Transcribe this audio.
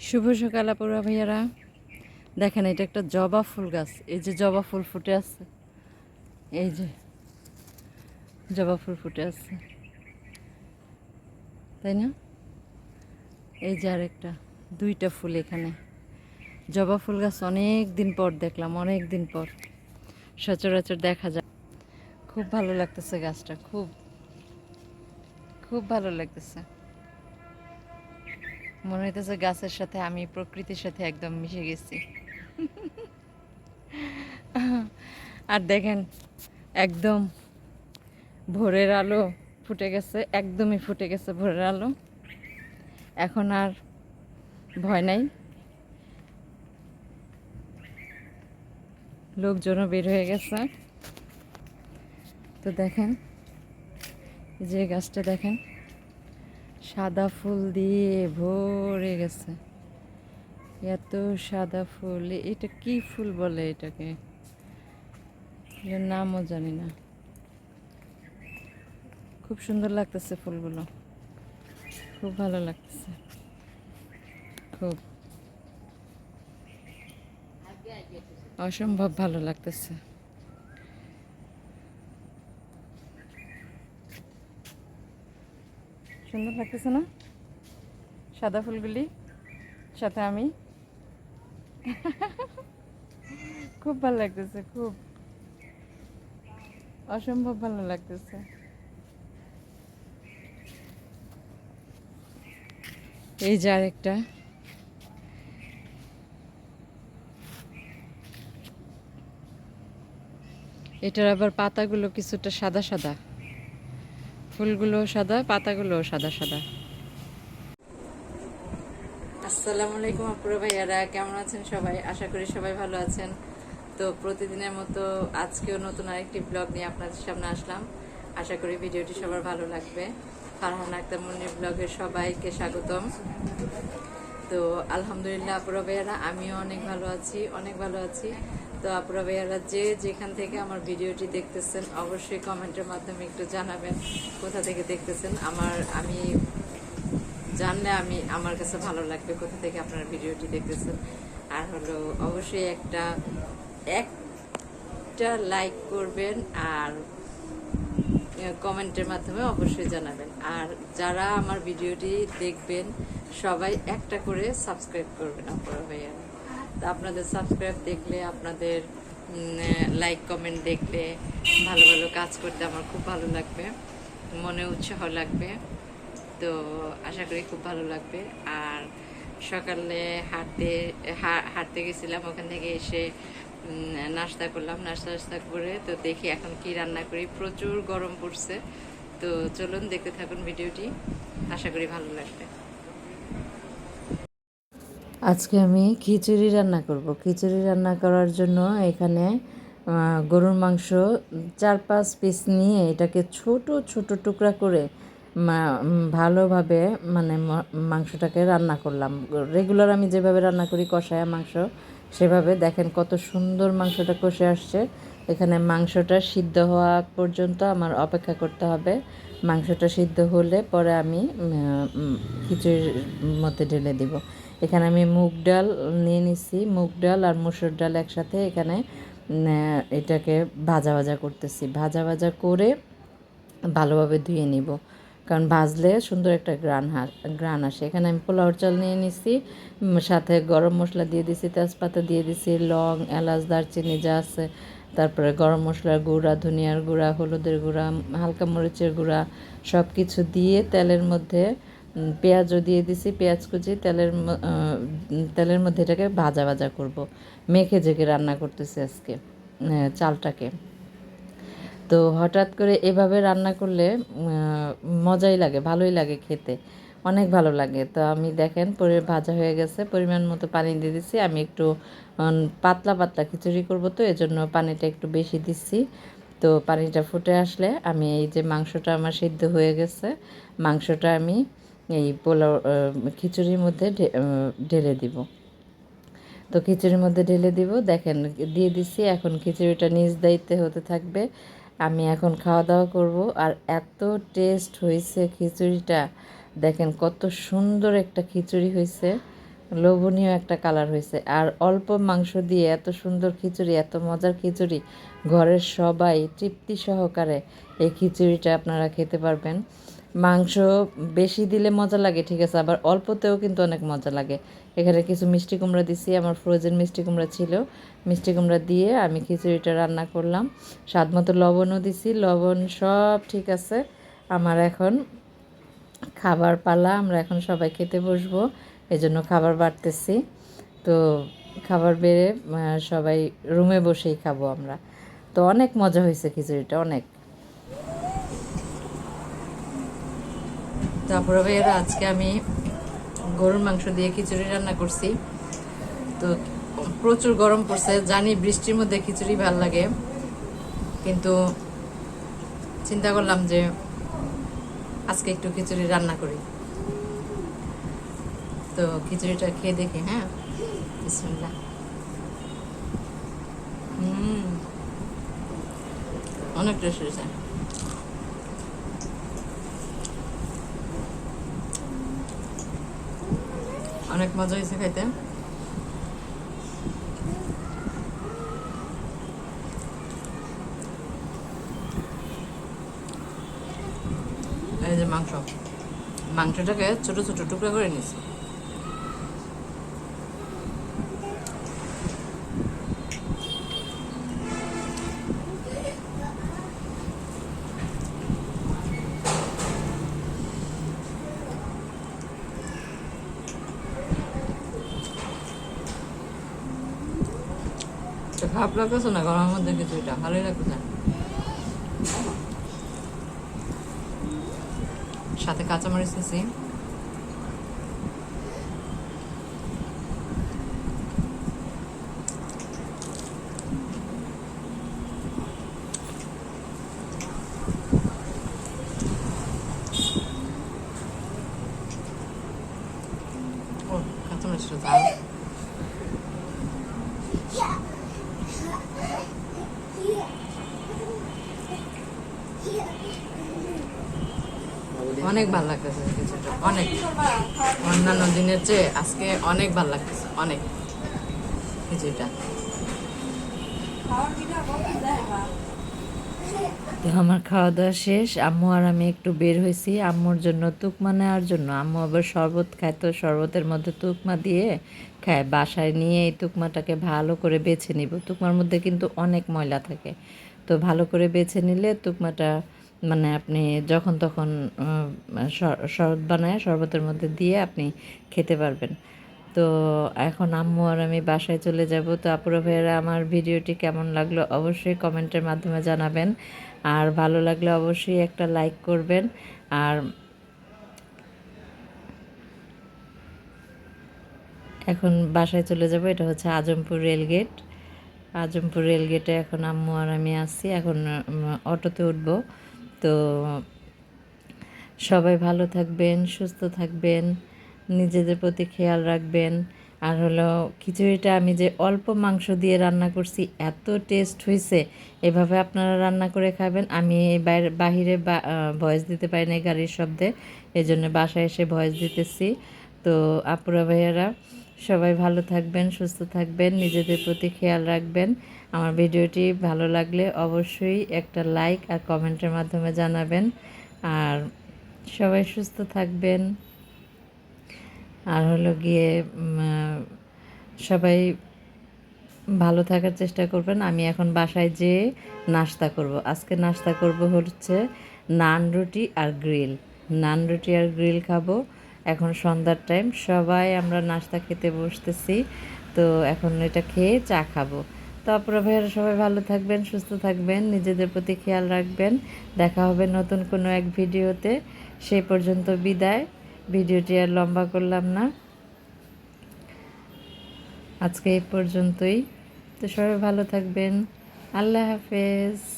শুভ সকাল, আপুরা ভাইয়ারা। দেখেন, এটা একটা জবা ফুল গাছ। এই যে জবা ফুল ফুটে আছে। এই যে জবা ফুল ফুটে আছে। তাই না? এই যে আরেকটা, দুইটা ফুল এখানে। জবা ফুল গাছ অনেক দিন পর দেখলাম অনেক দিন পর। সচরাচর দেখা যায়। খুব ভালো লাগতেছে গাছটা, খুব। খুব ভালো লাগতেছে। মনে হইতেছে গাছের সাথে আমি প্রকৃতির সাথে একদম মিশে গেছি। আর দেখেন, একদম ভোরের আলো ফুটে গেছে, একদমই ফুটে গেছে ভোরের আলো। এখন আর ভয় নাই। লোকজনও বের হয়ে গেছে। তো দেখেন যে গাছটা দেখেন সাদা ফুল দিয়ে ভরে গেছে। এত সাদা ফুল, এটা কি ফুল বলে এটাকে? এটার নামও জানি না। খুব সুন্দর লাগতেছে ফুলগুলো। খুব ভালো লাগতেছে। খুব। অসম্ভব ভালো লাগতেছে। সুন্দর লাগতেছে না? সাদা ফুলগুলি, সাথে আমি। খুব ভালো লাগতেছে, খুব। অসম্ভব ভালো লাগতেছে। এই যে আরেকটা। এটার আবার পাতাগুলো কিছুটা সাদা সাদা। ফুলগুলো সাদা, পাতাগুলো সাদা সাদা। আসসালামু আলাইকুম আপুরা ভাইয়ারা, কেমন আছেন সবাই? আশা করি সবাই ভালো আছেন। তো প্রতিদিনের মতো আজকেও নতুন আরেকটি ব্লগ নিয়ে আপনাদের সামনে আসলাম। আশা করি ভিডিওটি সবার ভালো লাগবে। ফারহান আক্তার মুন্নির ব্লগের সবাইকে স্বাগতম। তো আলহামদুলিল্লাহ আপুরা ভাইয়ারা, আমিও অনেক ভালো আছি, অনেক ভালো আছি। তো আপুরা ভাইয়ারা যে যেখান থেকে আমার ভিডিওটি দেখতেছেন, অবশ্যই কমেন্টের মাধ্যমে একটু জানাবেন কোথা থেকে দেখতেছেন। আমার, আমি জানলে আমি, আমার কাছে ভালো লাগবে কোথা থেকে আপনারা ভিডিওটি দেখতেছেন। আর হলো, অবশ্যই একটা একটা লাইক করবেন আর কমেন্টের মাধ্যমে অবশ্যই জানাবেন। আর যারা আমার ভিডিওটি দেখবেন, সবাই একটা করে সাবস্ক্রাইব করবেন আপনারা ভাইয়া তা আপনাদের সাবস্ক্রাইব দেখলে, আপনাদের লাইক কমেন্ট দেখলে ভালো ভালো কাজ করতে আমার খুব ভালো লাগবে, মনে উৎসাহ লাগবে। তো আশা করি খুব ভালো লাগবে। আর সকালে হাঁটতে হাঁটতে গেছিলাম, ওখান থেকে এসে নাস্তা করলাম। নাস্তা নাস্তা করে তো দেখি এখন কি রান্না করি। প্রচুর গরম পড়ছে। তো চলুন দেখতে থাকুন ভিডিওটি। আশা করি ভালো লাগবে। আজকে আমি খিচুড়ি রান্না করব। খিচুড়ি রান্না করার জন্য এখানে গরুর মাংস চার পাঁচ পিস নিয়ে এটাকে ছোট ছোট টুকরা করে ভালোভাবে মানে মাংসটাকে রান্না করলাম। রেগুলার আমি যেভাবে রান্না করি কষায়া মাংস, সেভাবে দেখেন কত সুন্দর মাংসটা কষে আসছে। এখানে মাংসটা সিদ্ধ হওয়া পর্যন্ত আমার অপেক্ষা করতে হবে। মাংসটা সিদ্ধ হলে পরে আমি খিচুড়ির মধ্যে ঢেলে দিব। এখানে আমি মুগ ডাল নিয়ে নিছি। মুগ ডাল আর মুসুর ডাল একসাথে এখানে এটাকে ভাজা ভাজা করতেছি। ভাজা ভাজা করে ভালোভাবে ধুয়ে নিব। কারণ ভাজলে সুন্দর একটা গ্রান গ্রান আসে। এখানে আমি পোলাওর চাল নিয়ে নিছি সাথে গরম মশলা দিয়ে দিছি, তেজপাতা দিয়ে দিছি, লং, এলাচ, দারচিনি যা আছে। তারপরে গরম মশলার গুঁড়া, ধনিয়ার গুঁড়া, হলুদের গুঁড়া, হালকা মরিচের গুঁড়া সব কিছু দিয়ে তেলের মধ্যে পেঁয়াজও দিয়ে দিছি, পেঁয়াজ কুচি, তেলের তেলের মধ্যে এটাকে ভাজা ভাজা করব। মেখে জেগে রান্না করতেছি আজকে চালটাকে। তো হঠাৎ করে এভাবে রান্না করলে মজাই লাগে, ভালোই লাগে খেতে, অনেক ভালো লাগে। তো আমি দেখেন, পরে ভাজা হয়ে গেছে, পরিমাণ মতো পানি দিয়ে দিচ্ছি আমি একটু পাতলা পাতলা খিচুড়ি করব তো, এজন্য পানিটা একটু বেশি দিচ্ছি। তো পানিটা ফুটে আসলে আমি এই যে মাংসটা আমার সিদ্ধ হয়ে গেছে, মাংসটা আমি এই পোলাও খিচুড়ির মধ্যে ঢেলে দিব। তো খিচুড়ির মধ্যে ঢেলে দিব। দেখেন, দিয়ে দিচ্ছি এখন খিচুড়িটা নিজ দায়িত্বে হতে থাকবে। আমি এখন খাওয়া দাওয়া করব। আর এত টেস্ট হয়েছে খিচুড়িটা। দেখেন, কত সুন্দর একটা খিচুড়ি হয়েছে। লোভনীয় একটা কালার হয়েছে। আর অল্প মাংস দিয়ে এত সুন্দর খিচুড়ি, এত মজার খিচুড়ি ঘরের সবাই তৃপ্তি সহকারে এই খিচুড়িটা আপনারা খেতে পারবেন। মাংস বেশি দিলে মজা লাগে, ঠিক আছে, আবার অল্পতেও কিন্তু অনেক মজা লাগে। এখানে কিছু মিষ্টি কুমড়া দিছি, আমার ফ্রোজেন মিষ্টি কুমড়া ছিল। মিষ্টি কুমড়া দিয়ে আমি খিচুড়িটা রান্না করলাম। স্বাদ মতো লবণও দিছি, লবণ সব ঠিক আছে। আমার এখন খাবার পালা, আমরা এখন সবাই খেতে বসবো এই জন্য খাবার বাড়তেছি। তো খাবার বেড়ে সবাই রুমে বসেই খাব আমরা। তো অনেক মজা হয়েছে খিচুড়িটা, অনেক। তারপরে ভাইয়েরা, আজকে আমি গরুর মাংস দিয়ে খিচুড়ি রান্না করছি। তো প্রচুর গরম পড়ছে, জানি বৃষ্টির মধ্যে খিচুড়ি ভালো লাগে, কিন্তু চিন্তা করলাম যে আজকে একটু খিচুড়ি রান্না করি। তো খিচুড়িটা খেয়ে দেখি হ্যাঁ? বিসমিল্লাহ। হুম। অনেক টেস্ট হয়েছে অনেক মজা হয়েছে খাইতে। এই যে মাংস। মাংসটাকে ছোট ছোট টুকরা করে নিছি। খারাপ লাগতেছে না? গরমের মধ্যে কিছুটা ভালোই লাগতেছে সাথে কাঁচামরিচ দিছি। দাও। অনেক ভালো লাগতেছে কিছুটা। অনেক। অন্যান্য দিনের চেয়ে আজকে অনেক ভালো লাগতেছে। অনেক। কিছুটা। তো আমার খাওয়া দাওয়া শেষ। আম্মু আর আমি একটু বের হয়েছি। আম্মুর জন্য তুকমা নেওয়ার জন্য। আম্মু আবার শরবত খায় তো শরবতের মধ্যে তুকমা দিয়ে খায়। বাসায় নিয়ে এই তুকমাটাকে ভালো করে বেছে নিব। তুকমার মধ্যে কিন্তু অনেক ময়লা থাকে। তো ভালো করে বেছে নিলে তুকমাটা মানে আপনি যখন তখন শর- শরবত বানায়, শরবতের মধ্যে দিয়ে আপনি খেতে পারবেন। তো এখন আম্মু আর আমি বাসায় চলে যাব। তো আপুরা ভাইয়েরা, আমার ভিডিওটি কেমন লাগল অবশ্যই কমেন্টের মাধ্যমে জানাবেন। আর ভালো লাগলে অবশ্যই একটা লাইক করবেন। আর এখন বাসায় চলে যাব, এটা হচ্ছে আজমপুর রেলগেট আজমপুর রেলগেটে এখন আম্মু আর আমি আসছি এখন অটোতে উঠবো। তো সবাই ভালো থাকবেন, সুস্থ থাকবেন। নিজেদের প্রতি খেয়াল রাখবেন। আর হলো খিচুড়িটা আমি যে অল্প মাংস দিয়ে রান্না করছি, এত টেস্ট হয়েছে এভাবে আপনারা রান্না করে খাবেন। আমি বাইরে, বাহিরে ভয়েস দিতে পারি না গাড়ির শব্দে। এই জন্য বাসায় এসে ভয়েস দিতেছি। তো আপুরা ভাইয়ারা, সবাই ভালো থাকবেন, সুস্থ থাকবেন, নিজেদের প্রতি খেয়াল রাখবেন। আমার ভিডিওটি ভালো লাগলে অবশ্যই একটা লাইক আর কমেন্টের মাধ্যমে জানাবেন। আর সবাই সুস্থ থাকবেন। আর হলো গিয়ে সবাই ভালো থাকার চেষ্টা করবেন। আমি এখন বাসায় যেয়ে নাস্তা করব। আজকে নাস্তা করব হচ্ছে নান রুটি আর গ্রিল। নান রুটি আর গ্রিল খাব। এখন সন্ধ্যার টাইম সবাই আমরা নাস্তা খেতে বসতেছি। তো এখন এটা খেয়ে চা খাব। তারপরে ভাইয়ারা সবাই ভালো থাকবেন, সুস্থ থাকবেন, নিজেদের প্রতি খেয়াল রাখবেন। দেখা হবে নতুন কোনো এক ভিডিওতে। সেই পর্যন্ত বিদায়। ভিডিওটি আর লম্বা করলাম না। আজকে এই পর্যন্তই। তো সবাই ভালো থাকবেন। আল্লাহ হাফেজ।